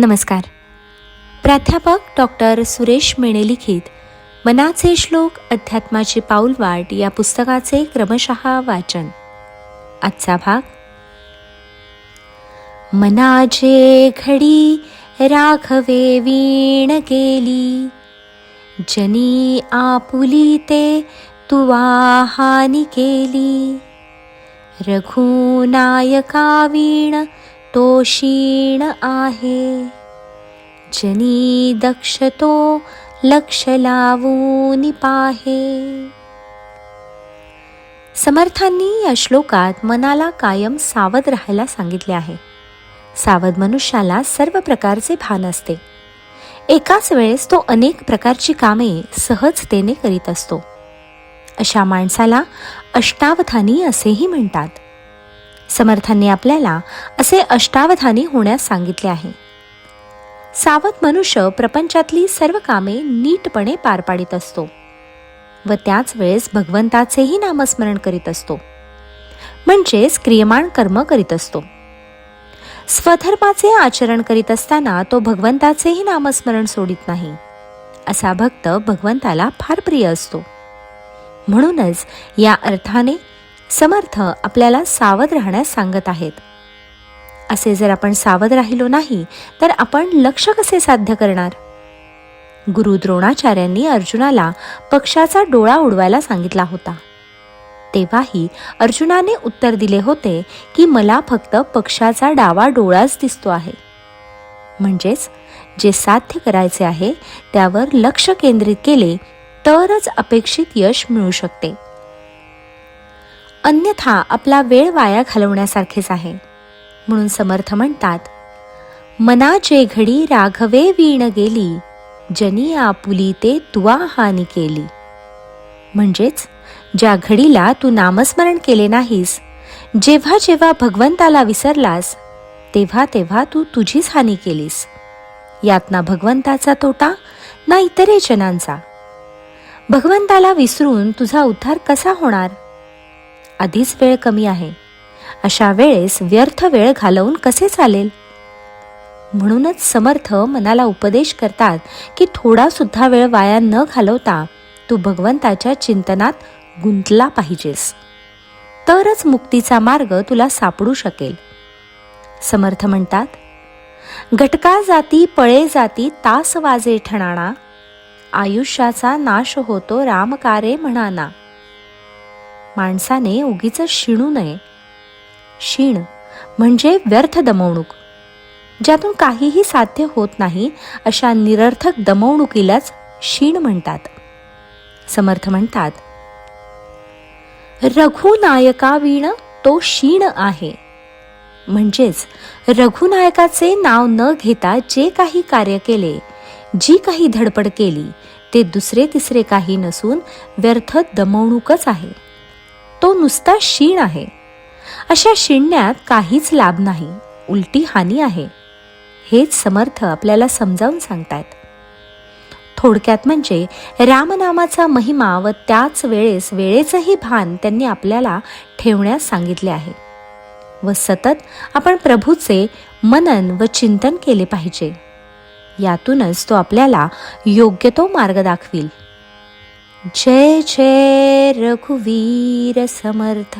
नमस्कार. प्राध्यापक डॉक्टर सुरेश मेणे लिखित मनाचे श्लोक अध्यात्माची पाऊलवाट या पुस्तकाचे क्रमशः वाचन. आजचा भाग मनाचे घडी राघवे वीण गेली जनी आपुली ते तुवा हानी केली रघुनायका वीण तो क्षीण आहे. जनी दक्ष तो लक्ष लावून पाहे. समर्थांनी या श्लोकात मनाला कायम सावध राहायला सांगितले आहे. सावध मनुष्याला सर्व प्रकारचे भान असते. एकाच वेळेस तो अनेक प्रकारची कामे सहजतेने करीत असतो. अशा माणसाला अष्टावधानी असेही म्हणतात. समर्थांनी आपल्याला असे अष्टावधानी होण्यास सांगितले आहे. सावध मनुष्य प्रपंचातली सर्व कामे नीटपणे पार पाडित असतो व त्याच वेळेस भगवंताचेही नामस्मरण करीत असतो. म्हणजेच क्रियमाण कर्म करीत असतो. स्वधर्माचे आचरण करीत असताना तो भगवंताचेही नामस्मरण सोडित नाही. असा भक्त भगवंताला फार प्रिय असतो. म्हणूनच या अर्थाने समर्थ आपल्याला सावध राहण्यास सांगत आहेत. असे जर आपण सावध राहिलो नाही तर आपण लक्ष कसे साध्य करणार? गुरु द्रोणाचार्यांनी अर्जुनाला पक्षाचा डोळा उडवायला सांगितला होता. तेव्हाही अर्जुनाने उत्तर दिले होते की मला फक्त पक्षाचा डावा डोळाच दिसतो आहे. म्हणजेच जे साध्य करायचे आहे त्यावर लक्ष केंद्रित केले तरच अपेक्षित यश मिळू शकते. अन्यथा आपला वेळ वाया घालवण्यासारखेच आहे. म्हणून समर्थ म्हणतात मनाचे घडी राघवे वीण गेली जनी आपुली ते तुवा हानी केली. म्हणजेच ज्या घडीला तू नामस्मरण केले नाहीस जेव्हा जेव्हा भगवंताला विसरलास तेव्हा तेव्हा तू तुझीच हानी केलीस. यात ना भगवंताचा तोटा ना इतरे जनांचा. भगवंताला विसरून तुझा उद्धार कसा होणार? आधीच वेळ कमी आहे. अशा वेळेस व्यर्थ वेळ घालवून कसे चालेल? म्हणूनच समर्थ मनाला उपदेश करतात की थोडा सुद्धा वेळ वाया न घालवता तू भगवंताच्या चिंतनात गुंतला पाहिजेस. तरच मुक्तीचा मार्ग तुला सापडू शकेल. समर्थ म्हणतात घटका जाती पळे जाती तास वाजे ठणाणा. आयुष्याचा नाश होतो रामकारे म्हणाना. माणसाने उगीच शिणू नये. क्षीण म्हणजे व्यर्थ दमवणूक ज्यातून काहीही साध्य होत नाही अशा निरर्थक दमवणुकीलाच क्षीण म्हणतात. समर्थ म्हणतात रघुनायका वीण तो क्षीण आहे. म्हणजेच रघुनायकाचे नाव न घेता जे काही कार्य केले जी काही धडपड केली ते दुसरे तिसरे काही नसून व्यर्थ दमवणूकच आहे. तो नुसता क्षीण आहे. अशा शिणण्यात काहीच लाभ नाही. उलटी हानी आहे. हेच समर्थ आपल्याला समजावून सांगतायत. थोडक्यात म्हणजे रामनामाचा महिमा व त्याच वेळेस वेळेचंही भान त्यांनी आपल्याला ठेवण्यास सांगितले आहे. व सतत आपण प्रभूचे मनन व चिंतन केले पाहिजे. यातूनच तो आपल्याला योग्य तो मार्ग दाखवील. जय जय रघुवीर समर्थ।